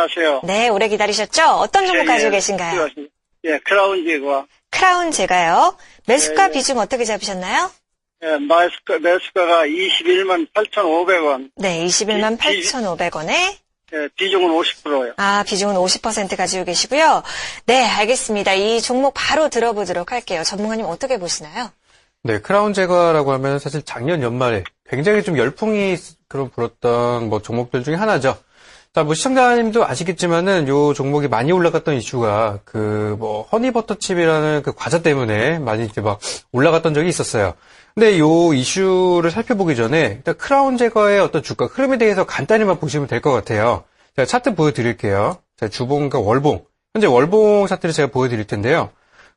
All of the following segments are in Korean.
안녕하세요. 네, 오래 기다리셨죠? 어떤 종목 예, 가지고 예, 계신가요? 예, 크라운 제과. 크라운 제가요. 매수가 예, 예. 비중 어떻게 잡으셨나요? 예, 매수가, 매수가가 21만 8,500원. 네, 21만 비- 8,500원에 예, 비중은 50%예요. 아, 비중은 50% 가지고 계시고요. 네, 알겠습니다. 이 종목 바로 들어보도록 할게요. 전문가님 어떻게 보시나요? 네, 크라운 제거라고 하면 사실 작년 연말에 굉장히 좀 열풍이 그런 불었던 뭐 종목들 중에 하나죠. 자, 뭐 시청자님도 아시겠지만은 요 종목이 많이 올라갔던 이슈가 그 뭐 허니버터칩이라는 그 과자 때문에 많이 이제 막 올라갔던 적이 있었어요. 근데 요 이슈를 살펴보기 전에 일단 크라운 제거의 어떤 주가 흐름에 대해서 간단히만 보시면 될 것 같아요. 제가 차트 보여드릴게요. 자, 주봉과 월봉. 현재 월봉 차트를 제가 보여드릴 텐데요.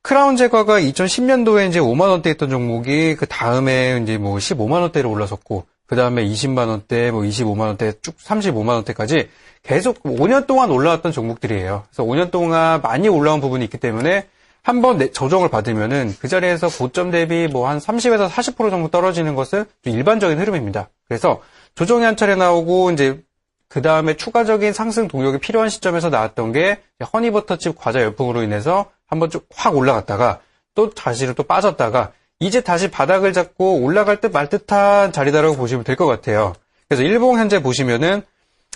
크라운 제과가 2010년도에 이제 5만 원대 있던 종목이 그 다음에 이제 뭐 15만 원대로 올라섰고 그 다음에 20만 원대, 뭐 25만 원대, 쭉 35만 원대까지 계속 5년 동안 올라왔던 종목들이에요. 그래서 5년 동안 많이 올라온 부분이 있기 때문에 한번 조정을 받으면은 그 자리에서 고점 대비 뭐 한 30에서 40% 정도 떨어지는 것은 좀 일반적인 흐름입니다. 그래서 조정이 한 차례 나오고 이제 그 다음에 추가적인 상승 동력이 필요한 시점에서 나왔던 게 허니버터칩 과자 열풍으로 인해서 한번 쭉 확 올라갔다가 또 다시는 또 빠졌다가 이제 다시 바닥을 잡고 올라갈 듯 말 듯한 자리다라고 보시면 될 것 같아요. 그래서 일봉 현재 보시면은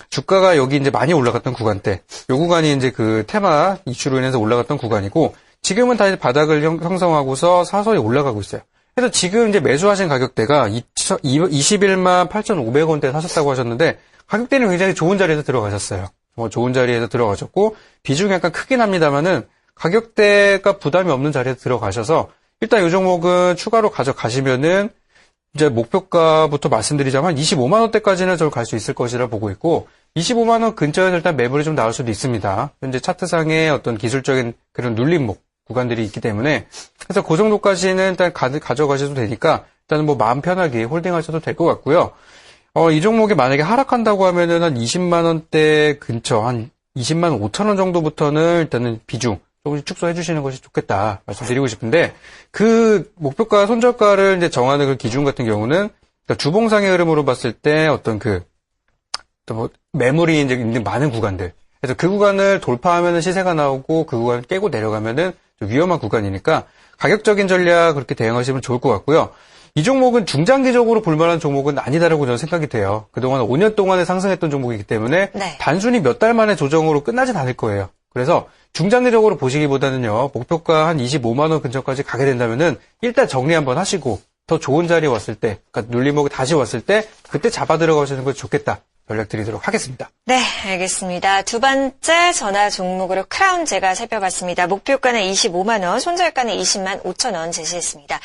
주가가 여기 이제 많이 올라갔던 구간대, 요 구간이 이제 그 테마 이슈로 인해서 올라갔던 구간이고 지금은 다시 바닥을 형- 형성하고서 사서히 올라가고 있어요. 그래서 지금 이제 매수하신 가격대가 21만 8,500원대 사셨다고 하셨는데 가격대는 굉장히 좋은 자리에서 들어가셨어요. 뭐 좋은 자리에서 들어가셨고 비중이 약간 크긴 합니다만은 가격대가 부담이 없는 자리에 들어가셔서 일단 이 종목은 추가로 가져가시면은 이제 목표가부터 말씀드리자면 25만 원대까지는 저는 갈수 있을 것이라 보고 있고 25만 원 근처에는 일단 매물이 좀 나올 수도 있습니다. 현재 차트상의 어떤 기술적인 그런 눌림목 구간들이 있기 때문에 그래서 그 정도까지는 일단 가, 가져가셔도 되니까 일단은 뭐 마음 편하게 홀딩하셔도 될 것 같고요. 어, 이 종목이 만약에 하락한다고 하면은 한 20만 원대 근처 한 20만 5천 원 정도부터는 일단은 비중 조금씩 축소해 주시는 것이 좋겠다 말씀드리고 싶은데 그 목표가 손절가를 이제 정하는 그 기준 같은 경우는 그러니까 주봉상의 흐름으로 봤을 때 어떤 그또뭐 매물이 이제 있는 많은 구간들 그래서 그 구간을 돌파하면은 시세가 나오고 그 구간을 깨고 내려가면은 좀 위험한 구간이니까 가격적인 전략 그렇게 대응하시면 좋을 것 같고요. 이 종목은 중장기적으로 볼만한 종목은 아니다라고 저는 생각이 돼요. 그동안 5년 동안에 상승했던 종목이기 때문에 네. 단순히 몇 달 만의 조정으로 끝나진 않을 거예요. 그래서 중장 기적으로 보시기보다는요, 목표가 한 25만 원 근처까지 가게 된다면은 일단 정리 한번 하시고 더 좋은 자리에 왔을 때, 그러니까 눌림목이 다시 왔을 때 그때 잡아 들어가시는 것이 좋겠다. 전략 드리도록 하겠습니다. 네, 알겠습니다. 두 번째 전화 종목으로 크라운 제가 살펴봤습니다. 목표가는 25만 원, 손절가는 20만 5천 원 제시했습니다.